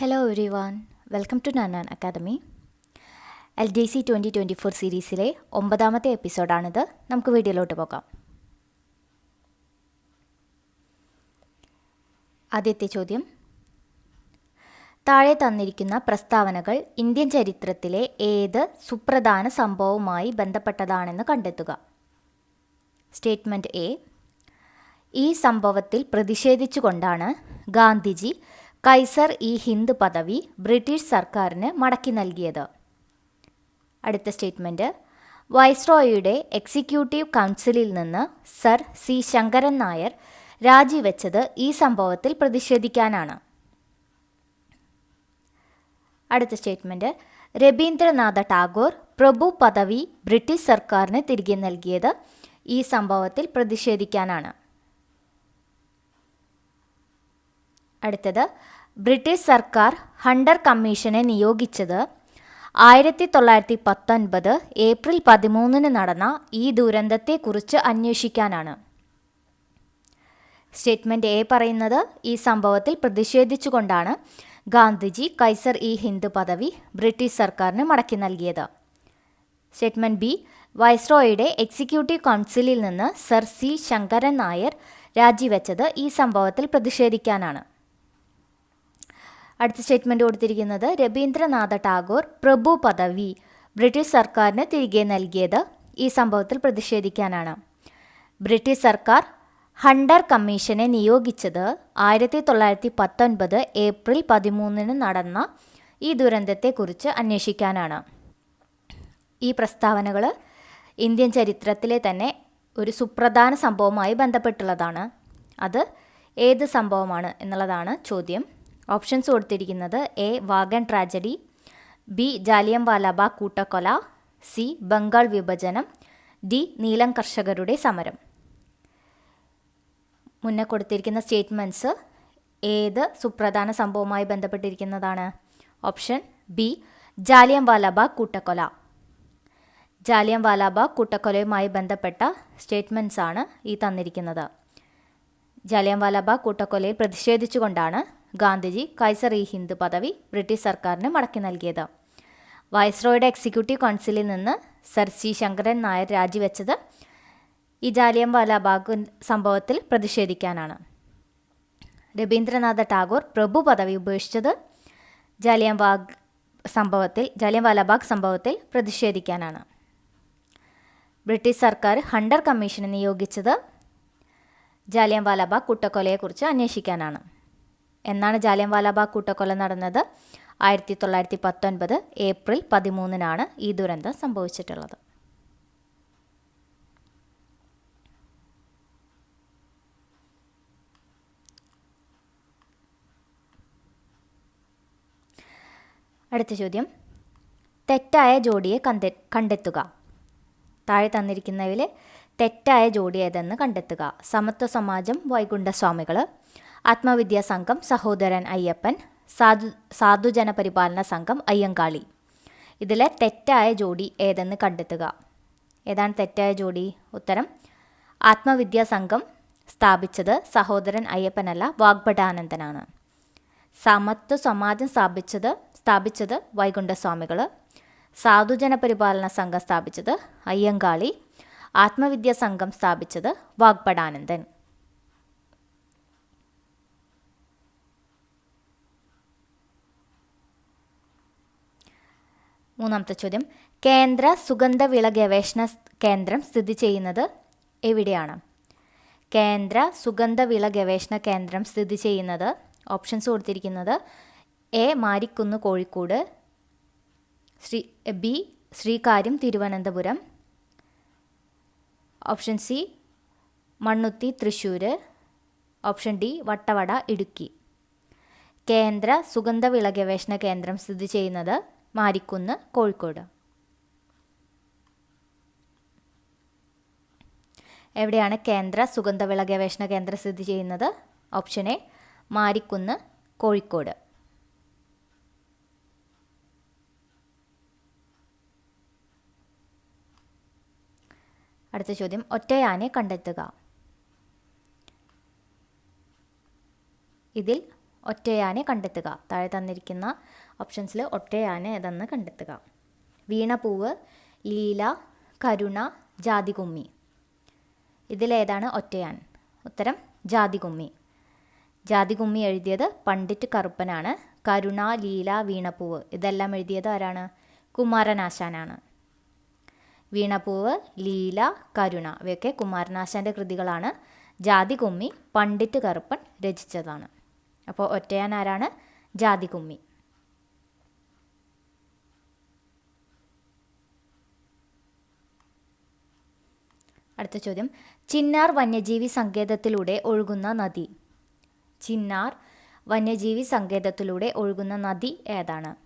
Hello everyone welcome to നാനാൻ academy L D C twenty twenty four സീരീസിലെ ഒമ്പതാമത്തെ എപ്പിസോഡാണിത്. നമുക്ക് വീഡിയോയിലോട്ട് പോകാം. ആദ്യത്തെ ചോദ്യം. താഴെ തന്നിരിക്കുന്ന പ്രസ്താവനകൾ ഇന്ത്യൻ ചരിത്രത്തിലെ ഏത് സുപ്രധാന സംഭവവുമായി ബന്ധപ്പെട്ടതാണെന്ന് കണ്ടെത്തുക. സ്റ്റേറ്റ്മെന്റ് എ ഈ സംഭവത്തിൽ പ്രതിഷേധിച്ചുകൊണ്ടാണ് ഗാന്ധിജി കൈസർ ഈ ഹിന്ദ് പദവി ബ്രിട്ടീഷ് സർക്കാരിന് മടക്കി നൽകിയത്. അടുത്ത സ്റ്റേറ്റ്മെന്റ് വൈസ്രോയിയുടെ എക്സിക്യൂട്ടീവ് കൗൺസിലിൽ നിന്ന് സർ സി ശങ്കരൻ നായർ രാജിവെച്ചത് ഈ സംഭവത്തിൽ പ്രതിഷേധിക്കാനാണ്. അടുത്ത സ്റ്റേറ്റ്മെന്റ് രവീന്ദ്രനാഥ ടാഗോർ പ്രഭു പദവി ബ്രിട്ടീഷ് സർക്കാരിന് തിരികെ നൽകിയത് ഈ സംഭവത്തിൽ പ്രതിഷേധിക്കാനാണ്. അടുത്തത്. ബ്രിട്ടീഷ് സർക്കാർ ഹണ്ടർ കമ്മീഷനെ നിയോഗിച്ചത് ആയിരത്തി തൊള്ളായിരത്തി പത്തൊൻപത് ഏപ്രിൽ പതിമൂന്നിന് നടന്ന ഈ ദുരന്തത്തെക്കുറിച്ച് അന്വേഷിക്കാനാണ്. സ്റ്റേറ്റ്മെന്റ് എ പറയുന്നത് ഈ സംഭവത്തിൽ പ്രതിഷേധിച്ചുകൊണ്ടാണ് ഗാന്ധിജി കൈസർ ഇ ഹിന്ദ് പദവി ബ്രിട്ടീഷ് സർക്കാരിന് മടക്കി നൽകിയത്. സ്റ്റേറ്റ്മെന്റ് ബി വൈസ്രോയുടെ എക്സിക്യൂട്ടീവ് കൗൺസിലിൽ നിന്ന് സർ സി ശങ്കരൻ നായർ രാജിവെച്ചത് ഈ സംഭവത്തിൽ പ്രതിഷേധിക്കാനാണ്. അടുത്ത സ്റ്റേറ്റ്മെന്റ് കൊടുത്തിരിക്കുന്നത് രവീന്ദ്രനാഥ ടാഗോർ പ്രഭു പദവി ബ്രിട്ടീഷ് സർക്കാരിന് തിരികെ നൽകിയത് ഈ സംഭവത്തിൽ പ്രതിഷേധിക്കാനാണ്. ബ്രിട്ടീഷ് സർക്കാർ ഹണ്ടർ കമ്മീഷനെ നിയോഗിച്ചത് ആയിരത്തി തൊള്ളായിരത്തി പത്തൊൻപത് ഏപ്രിൽ പതിമൂന്നിന് നടന്ന ഈ ദുരന്തത്തെക്കുറിച്ച് അന്വേഷിക്കാനാണ്. ഈ പ്രസ്താവനകൾ ഇന്ത്യൻ ചരിത്രത്തിലെ തന്നെ ഒരു സുപ്രധാന സംഭവവുമായി ബന്ധപ്പെട്ടുള്ളതാണ്. അത് ഏത് സംഭവമാണ് എന്നുള്ളതാണ് ചോദ്യം. ഓപ്ഷൻസ് കൊടുത്തിരിക്കുന്നത് A wagon tragedy B Jallian Walabagh കൂട്ടക്കൊല സി ബംഗാൾ വിഭജനം ഡി നീലം കർഷകരുടെ സമരം. മുന്നേ കൊടുത്തിരിക്കുന്ന സ്റ്റേറ്റ്മെന്റ്സ് ഏത് സുപ്രധാന സംഭവവുമായി ബന്ധപ്പെട്ടിരിക്കുന്നതാണ്? ഓപ്ഷൻ ബി ജാലിയം വാലാബാഗ് കൂട്ടക്കൊല. ജാലിയം വാലാബാഗ് കൂട്ടക്കൊലയുമായി ബന്ധപ്പെട്ട സ്റ്റേറ്റ്മെന്റ്സ് ആണ് ഈ തന്നിരിക്കുന്നത്. ജാലിയം വാലാബാഗ് കൂട്ടക്കൊലയിൽ പ്രതിഷേധിച്ചുകൊണ്ടാണ് ഗാന്ധിജി കൈസർ ഇ ഹിന്ദ് പദവി ബ്രിട്ടീഷ് സർക്കാരിന് മടക്കി നൽകിയത്. വൈസ്രോയുടെ എക്സിക്യൂട്ടീവ് കൗൺസിലിൽ നിന്ന് സർ സി ശങ്കരൻ നായർ രാജിവെച്ചത് ഈ ജാലിയം വാലാബാഗ് സംഭവത്തിൽ പ്രതിഷേധിക്കാനാണ്. രവീന്ദ്രനാഥ ടാഗോർ പ്രഭു പദവി ഉപേക്ഷിച്ചത് ജാലിയം വാഗ് സംഭവത്തിൽ ജാലിയം വാലാബാഗ് സംഭവത്തിൽ പ്രതിഷേധിക്കാനാണ്. ബ്രിട്ടീഷ് സർക്കാർ ഹണ്ടർ കമ്മീഷനെ നിയോഗിച്ചത് ജാലിയം വാലാബാഗ് കൂട്ടക്കൊലയെക്കുറിച്ച് അന്വേഷിക്കാനാണ്. എന്നാണ് ജാലിയൻവാലാബാഗ് കൂട്ടക്കൊല നടന്നത്. ആയിരത്തി തൊള്ളായിരത്തി പത്തൊൻപത് ഏപ്രിൽ പതിമൂന്നിനാണ് ഈ ദുരന്തം സംഭവിച്ചിട്ടുള്ളത്. അടുത്ത ചോദ്യം. തെറ്റായ ജോഡിയെ കണ്ടെ കണ്ടെത്തുക. താഴെ തന്നിരിക്കുന്നതിൽ തെറ്റായ ജോഡി ഏതെന്ന് കണ്ടെത്തുക. സമത്വ സമാജം വൈകുണ്ഠസ്വാമികൾ ആത്മവിദ്യാ സംഘം സഹോദരൻ അയ്യപ്പൻ സാധു സാധുജന പരിപാലന സംഘം അയ്യങ്കാളി. ഇതിലെ തെറ്റായ ജോഡി ഏതെന്ന് കണ്ടെത്തുക. ഏതാണ് തെറ്റായ ജോഡി? ഉത്തരം ആത്മവിദ്യാ സംഘം സ്ഥാപിച്ചത് സഹോദരൻ അയ്യപ്പനല്ല വാഗ്ഭടാനന്ദനാണ്. സമത്വ സമാജം സ്ഥാപിച്ചത് സ്ഥാപിച്ചത് വൈകുണ്ഠസ്വാമികൾ സാധുജന പരിപാലന സംഘം സ്ഥാപിച്ചത് അയ്യങ്കാളി. ആത്മവിദ്യാ സംഘം സ്ഥാപിച്ചത് വാഗ്ഭടാനന്ദൻ. മൂന്നാമത്തെ ചോദ്യം. കേന്ദ്ര സുഗന്ധവിള ഗവേഷണ കേന്ദ്രം സ്ഥിതി ചെയ്യുന്നത് എവിടെയാണ്? കേന്ദ്ര സുഗന്ധവിള ഗവേഷണ കേന്ദ്രം സ്ഥിതി ചെയ്യുന്നത് ഓപ്ഷൻസ് കൊടുത്തിരിക്കുന്നത് A Marikunnu Kozhikode Sree B Sreekaryam Thiruvananthapuram option C Mannuthy Thrissur option D Vattavada Idukki. കേന്ദ്ര സുഗന്ധവിള ഗവേഷണ കേന്ദ്രം സ്ഥിതി ചെയ്യുന്നത് മാരിക്കുന്ന് കോഴിക്കോട്. എവിടെയാണ് കേന്ദ്ര സുഗന്ധവിള ഗവേഷണ കേന്ദ്രം സ്ഥിതി ചെയ്യുന്നത്? Option A Marikunnu Kozhikode. അടുത്ത ചോദ്യം ഒറ്റയാനെ കണ്ടെത്തുക. ഇതിൽ ഒറ്റയാനെ കണ്ടെത്തുക. താഴെ തന്നിരിക്കുന്ന ഓപ്ഷൻസിൽ ഒറ്റയാനെ ഏതെന്ന് കണ്ടെത്തുക. വീണപൂവ് ലീല കരുണ ജാതികുമ്മി. ഇതിലേതാണ് ഒറ്റയാൻ. ഉത്തരം ജാതികുമ്മി. ജാതികുമ്മി എഴുതിയത് പണ്ഡിറ്റ് കറുപ്പനാണ്. കരുണ ലീല വീണപ്പൂവ് ഇതെല്ലാം എഴുതിയത് ആരാണ്? കുമാരനാശാനാണ്. വീണപ്പൂവ് ലീല കരുണ. ഇവയൊക്കെ കുമാരനാശാന്റെ കൃതികളാണ്. ജാതികുമ്മി പണ്ഡിറ്റ് കറുപ്പൻ രചിച്ചതാണ്. അപ്പോൾ ഒറ്റയാൻ ആരാണ് ജാതികുമ്മി. അടുത്ത ചോദ്യം. ചിന്നാർ വന്യജീവി സങ്കേതത്തിലൂടെ ഒഴുകുന്ന നദി. ചിന്നാർ വന്യജീവി സങ്കേതത്തിലൂടെ ഒഴുകുന്ന നദി ഏതാണ്?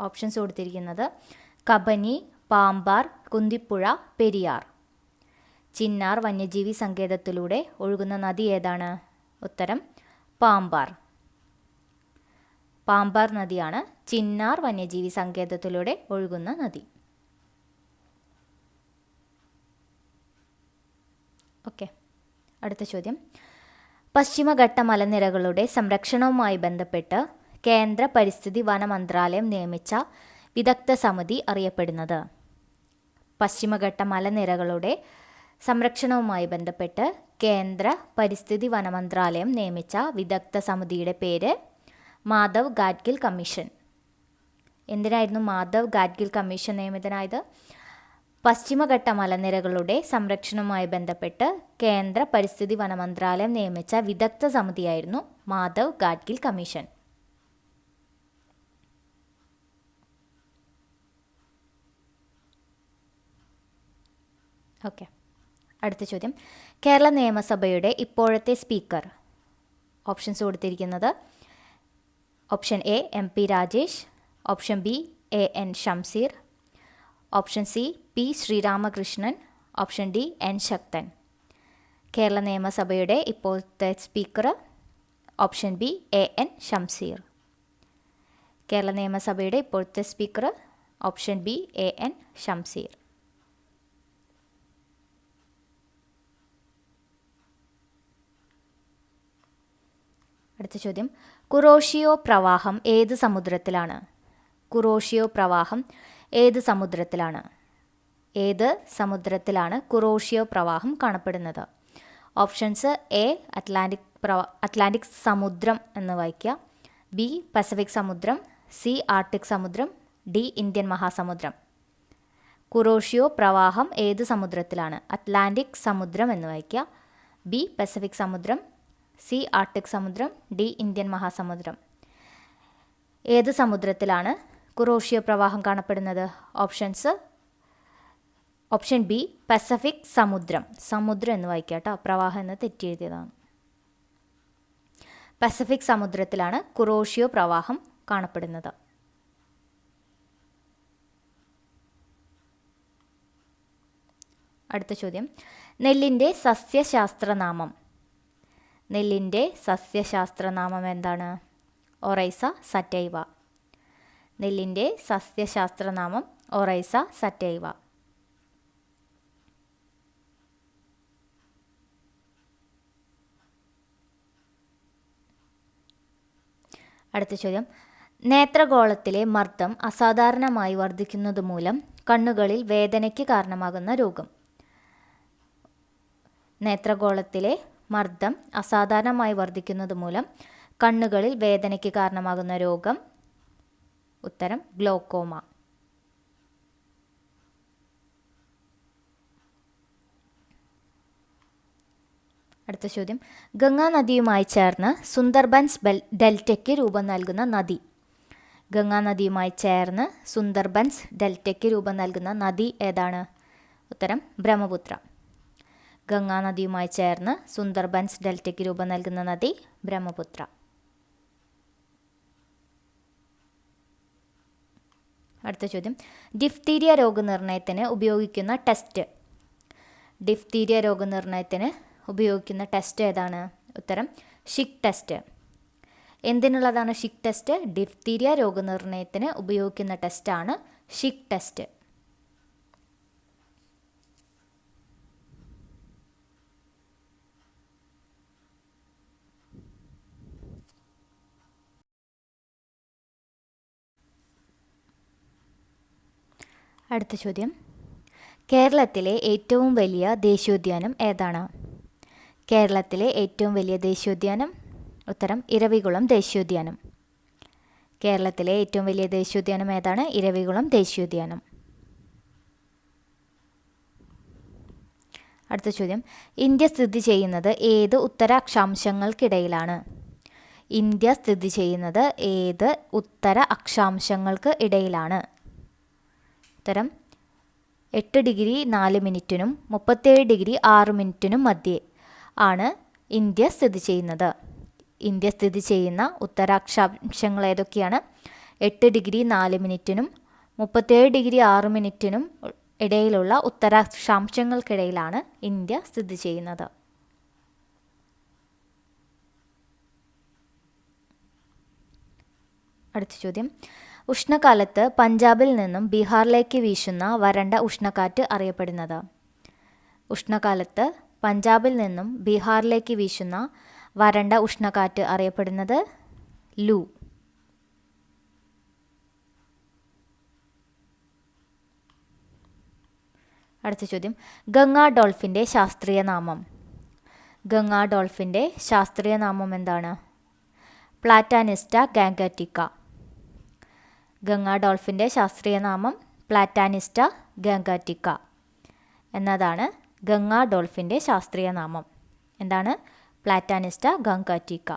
ഓപ്ഷൻസ് കൊടുത്തിരിക്കുന്നത് കബനി പാമ്പാർ കുന്തിപ്പുഴ പെരിയാർ. ചിന്നാർ വന്യജീവി സങ്കേതത്തിലൂടെ ഒഴുകുന്ന നദി ഏതാണ്? ഉത്തരം പാമ്പാർ. പാമ്പാർ നദിയാണ് ചിന്നാർ വന്യജീവി സങ്കേതത്തിലൂടെ ഒഴുകുന്ന നദി. ഓക്കെ അടുത്ത ചോദ്യം. പശ്ചിമഘട്ട മലനിരകളുടെ സംരക്ഷണവുമായി ബന്ധപ്പെട്ട് കേന്ദ്ര പരിസ്ഥിതി വന മന്ത്രാലയം നിയമിച്ച വിദഗ്ധ സമിതി അറിയപ്പെടുന്നത്. പശ്ചിമഘട്ട മലനിരകളുടെ സംരക്ഷണവുമായി ബന്ധപ്പെട്ട് കേന്ദ്ര പരിസ്ഥിതി വനമന്ത്രാലയം നിയമിച്ച വിദഗ്ധ സമിതിയുടെ പേര് മാധവ് ഗാഡ്ഗിൽ കമ്മീഷൻ. എന്തിനായിരുന്നു മാധവ് ഗാഡ്ഗിൽ കമ്മീഷൻ നിയമിതനായത്? പശ്ചിമഘട്ട മലനിരകളുടെ സംരക്ഷണവുമായി ബന്ധപ്പെട്ട് കേന്ദ്ര പരിസ്ഥിതി വനമന്ത്രാലയം നിയമിച്ച വിദഗ്ധ സമിതിയായിരുന്നു മാധവ് ഗാഡ്ഗിൽ കമ്മീഷൻ. ഓക്കെ. അടുത്ത ചോദ്യം. കേരള നിയമസഭയുടെ ഇപ്പോഴത്തെ സ്പീക്കർ. ഓപ്ഷൻസ് കൊടുത്തിരിക്കുന്നത് option A M P Rajesh option B A N Shamseer option C P Sreeramakrishnan option D N Sakthan. Kerala നിയമസഭയുടെ ഇപ്പോഴത്തെ speaker option B A N Shamseer. Kerala നിയമസഭയുടെ ഇപ്പോഴത്തെ speaker option B A N Shamseer. അടുത്ത ചോദ്യം. കുറോഷിയോ പ്രവാഹം ഏത് സമുദ്രത്തിലാണ്? Kuroshio പ്രവാഹം ഏത് സമുദ്രത്തിലാണ്? ഏത് സമുദ്രത്തിലാണ് കുറോഷിയോ പ്രവാഹം കാണപ്പെടുന്നത്? ഓപ്ഷൻസ് എ അറ്റ്ലാന്റിക് പ്രവാ അറ്റ്ലാന്റിക് സമുദ്രം എന്ന് വായിക്കുക. ബി പസഫിക് സമുദ്രം. സി ആർട്ടിക് സമുദ്രം. ഡി ഇന്ത്യൻ മഹാസമുദ്രം. കുറോഷിയോ പ്രവാഹം ഏത് സമുദ്രത്തിലാണ്? അറ്റ്ലാന്റിക് സമുദ്രം എന്ന് വായിക്കുക. ബി പസഫിക് സമുദ്രം. സി ആർട്ടിക് സമുദ്രം ഡി ഇന്ത്യൻ മഹാസമുദ്രം. ഏത് സമുദ്രത്തിലാണ് കുറോഷ്യ പ്രവാഹം കാണപ്പെടുന്നത്? ഓപ്ഷൻസ് ഓപ്ഷൻ ബി പസഫിക് സമുദ്രം. സമുദ്രം എന്ന് വായിക്കുക കേട്ടോ. പ്രവാഹം എന്ന് തെറ്റി എഴുതിയതാണ് പസഫിക് സമുദ്രത്തിലാണ് കുറോഷിയോ പ്രവാഹം കാണപ്പെടുന്നത്. അടുത്ത ചോദ്യം. നെല്ലിന്റെ സസ്യശാസ്ത്രനാമം. നെല്ലിന്റെ സസ്യശാസ്ത്രനാമം എന്താണ് ഒറൈസ സറ്റൈവ. നെല്ലിന്റെ സസ്യശാസ്ത്രനാമം ഒറൈസ സറ്റൈവ. അടുത്ത ചോദ്യം. നേത്രഗോളത്തിലെ മർദ്ദം അസാധാരണമായി വർദ്ധിക്കുന്നത് മൂലം കണ്ണുകളിൽ വേദനയ്ക്ക് കാരണമാകുന്ന രോഗം. നേത്രഗോളത്തിലെ മർദ്ദം അസാധാരണമായി വർദ്ധിക്കുന്നത് മൂലം കണ്ണുകളിൽ വേദനയ്ക്ക് കാരണമാകുന്ന രോഗം. ഉത്തരം ഗ്ലോക്കോമ. അടുത്ത ചോദ്യം. ഗംഗാ നദിയുമായി ചേർന്ന് സുന്ദർബൻസ് ബെൽ ഡെൽറ്റയ്ക്ക് രൂപം നൽകുന്ന നദി. ഗംഗാ നദിയുമായി ചേർന്ന് സുന്ദർബൻസ് ഡെൽറ്റയ്ക്ക് രൂപം നൽകുന്ന നദി ഏതാണ്? ഉത്തരം ബ്രഹ്മപുത്ര. ഗംഗാ നദിയുമായി ചേർന്ന് സുന്ദർബൻസ് ഡെൽറ്റയ്ക്ക് രൂപം നൽകുന്ന നദി ബ്രഹ്മപുത്ര. അടുത്ത ചോദ്യം. ഡിഫ്തീരിയ രോഗനിർണയത്തിന് ഉപയോഗിക്കുന്ന ടെസ്റ്റ്. ഡിഫ്തീരിയ രോഗനിർണയത്തിന് ഉപയോഗിക്കുന്ന ടെസ്റ്റ് ഏതാണ്? ഉത്തരം ഷിക് ടെസ്റ്റ്. എന്തിനുള്ളതാണ് ഷിക് ടെസ്റ്റ്? ഡിഫ്തീരിയ രോഗനിർണയത്തിന് ഉപയോഗിക്കുന്ന ടെസ്റ്റാണ് ഷിക് ടെസ്റ്റ്. അടുത്ത ചോദ്യം. കേരളത്തിലെ ഏറ്റവും വലിയ ദേശീയോദ്യാനം ഏതാണ്? കേരളത്തിലെ ഏറ്റവും വലിയ ദേശീയോദ്യാനം? ഉത്തരം ഇരവികുളം ദേശീയോദ്യാനം. കേരളത്തിലെ ഏറ്റവും വലിയ ദേശീയോദ്യാനം ഏതാണ്? ഇരവികുളം ദേശീയോദ്യാനം. അടുത്ത ചോദ്യം. ഇന്ത്യ സ്ഥിതി ചെയ്യുന്നത് ഏത് ഉത്തരാക്ഷാംശങ്ങൾക്കിടയിലാണ്? ഇന്ത്യ സ്ഥിതി ചെയ്യുന്നത് ഏത് ഉത്തര അക്ഷാംശങ്ങൾക്ക് ഇടയിലാണ്? ഉത്തരം എട്ട് ഡിഗ്രി നാല് മിനിറ്റിനും മുപ്പത്തേഴ് ഡിഗ്രി ആറ് മിനിറ്റിനും മധ്യേ ആണ് ഇന്ത്യ സ്ഥിതി ചെയ്യുന്നത്. ഇന്ത്യ സ്ഥിതി ചെയ്യുന്ന ഉത്തരാക്ഷാംശങ്ങൾ ഏതൊക്കെയാണ്? എട്ട് ഡിഗ്രി നാല് മിനിറ്റിനും മുപ്പത്തേഴ് ഡിഗ്രി ആറ് മിനിറ്റിനും ഇടയിലുള്ള ഉത്തരാക്ഷാംശങ്ങൾക്കിടയിലാണ് ഇന്ത്യ സ്ഥിതി ചെയ്യുന്നത്. അടുത്ത ചോദ്യം. ഉഷ്ണകാലത്ത് പഞ്ചാബിൽ നിന്നും ബീഹാറിലേക്ക് വീശുന്ന വരണ്ട ഉഷ്ണക്കാറ്റ് അറിയപ്പെടുന്നത്. ഉഷ്ണകാലത്ത് പഞ്ചാബിൽ നിന്നും ബീഹാറിലേക്ക് വീശുന്ന വരണ്ട ഉഷ്ണക്കാറ്റ് അറിയപ്പെടുന്നത് ലൂ. അടുത്ത ചോദ്യം. ഗംഗാ ഡോൾഫിന്റെ ശാസ്ത്രീയ നാമം. ഗംഗാ ഡോൾഫിന്റെ ശാസ്ത്രീയ നാമം എന്താണ്? പ്ലാറ്റാനിസ്റ്റ ഗാംഗാറ്റിക്ക. ഗംഗാ ഡോൾഫിന്റെ ശാസ്ത്രീയ നാമം പ്ലാറ്റാനിസ്റ്റ ഗംഗാറ്റിക്ക. എന്നതാണ് ഗംഗാ ഡോൾഫിന്റെ ശാസ്ത്രീയ നാമം. എന്താണ്? പ്ലാറ്റാനിസ്റ്റ ഗംഗാറ്റിക്ക.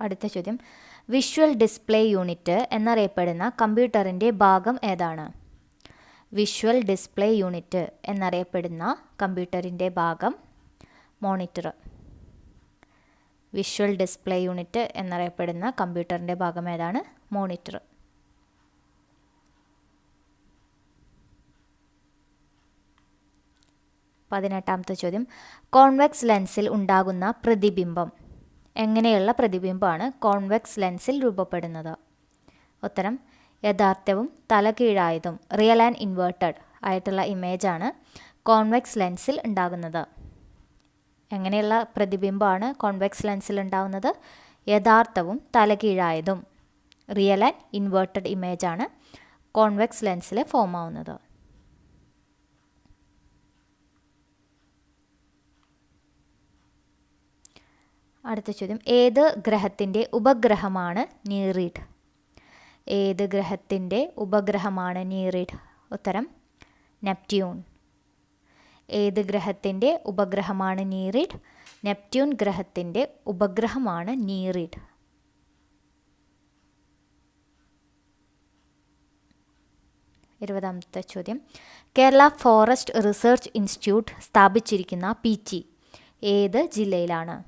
അടുത്ത ചോദ്യം. വിഷ്വൽ ഡിസ്പ്ലേ യൂണിറ്റ് എന്നറിയപ്പെടുന്ന കമ്പ്യൂട്ടറിന്റെ ഭാഗം ഏതാണ്? വിഷ്വൽ ഡിസ്പ്ലേ യൂണിറ്റ് എന്നറിയപ്പെടുന്ന കമ്പ്യൂട്ടറിന്റെ ഭാഗം മോണിറ്റർ. വിഷ്വൽ ഡിസ്പ്ലേ യൂണിറ്റ് എന്നറിയപ്പെടുന്ന കമ്പ്യൂട്ടറിന്റെ ഭാഗം ഏതാണ്? മോണിറ്റർ. പതിനെട്ടാമത്തെ ചോദ്യം. കോൺവെക്സ് ലെൻസിൽ ഉണ്ടാകുന്ന പ്രതിബിംബം. എങ്ങനെയുള്ള പ്രതിബിംബമാണ് കോൺവെക്സ് ലെൻസിൽ രൂപപ്പെടുന്നത്? ഉത്തരം യഥാർത്ഥവും തലകീഴായതും റിയൽ ആൻഡ് ഇൻവേർട്ടഡ് ആയിട്ടുള്ള ഇമേജാണ് കോൺവെക്സ് ലെൻസിൽ ഉണ്ടാകുന്നത്. എങ്ങനെയുള്ള പ്രതിബിംബമാണ് കോൺവെക്സ് ലെൻസിൽ ഉണ്ടാവുന്നത്? യഥാർത്ഥവും തലകീഴായതും. റിയൽ ആൻഡ് ഇൻവേർട്ടഡ് ഇമേജ് ആണ് കോൺവെക്സ് ലെൻസിൽ ഫോം ആവുന്നത്. അടുത്ത ചോദ്യം. ഏത് ഗ്രഹത്തിന്റെ ഉപഗ്രഹമാണ് നീറിഡ്? ഏത് ഗ്രഹത്തിന്റെ ഉപഗ്രഹമാണ് നീറിഡ്? ഉത്തരം നെപ്റ്റ്യൂൺ. ഏത് ഗ്രഹത്തിന്റെ ഉപഗ്രഹമാണ് നീറിഡ്? നെപ്റ്റ്യൂൺ ഗ്രഹത്തിന്റെ ഉപഗ്രഹമാണ് നീറിഡ്. ഇരുപതാമത്തെ ചോദ്യം. കേരള ഫോറസ്റ്റ് റിസർച്ച് ഇൻസ്റ്റിറ്റ്യൂട്ട് സ്ഥാപിച്ചിരിക്കുന്ന പി ചി ഏത് ജില്ലയിലാണ്?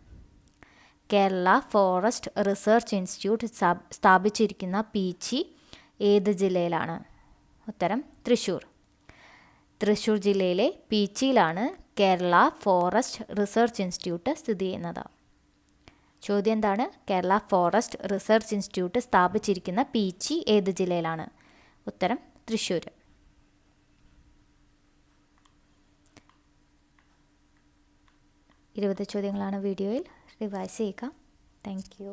കേരള ഫോറസ്റ്റ് റിസർച്ച് ഇൻസ്റ്റിറ്റ്യൂട്ട് സ്ഥാപിച്ചിരിക്കുന്ന പീച്ചി ഏത് ജില്ലയിലാണ്? ഉത്തരം തൃശ്ശൂർ. തൃശ്ശൂർ ജില്ലയിലെ പീച്ചിയിലാണ് കേരള ഫോറസ്റ്റ് റിസർച്ച് ഇൻസ്റ്റിറ്റ്യൂട്ട് സ്ഥിതി ചെയ്യുന്നത്. ചോദ്യം എന്താണ്? കേരള ഫോറസ്റ്റ് റിസർച്ച് ഇൻസ്റ്റിറ്റ്യൂട്ട് സ്ഥാപിച്ചിരിക്കുന്ന പീച്ചി ഏത് ജില്ലയിലാണ്? ഉത്തരം തൃശ്ശൂർ ഇരുപത് ചോദ്യങ്ങളാണ് വീഡിയോയിൽ. റിവൈസ് ചെയ്യുക. Thank you.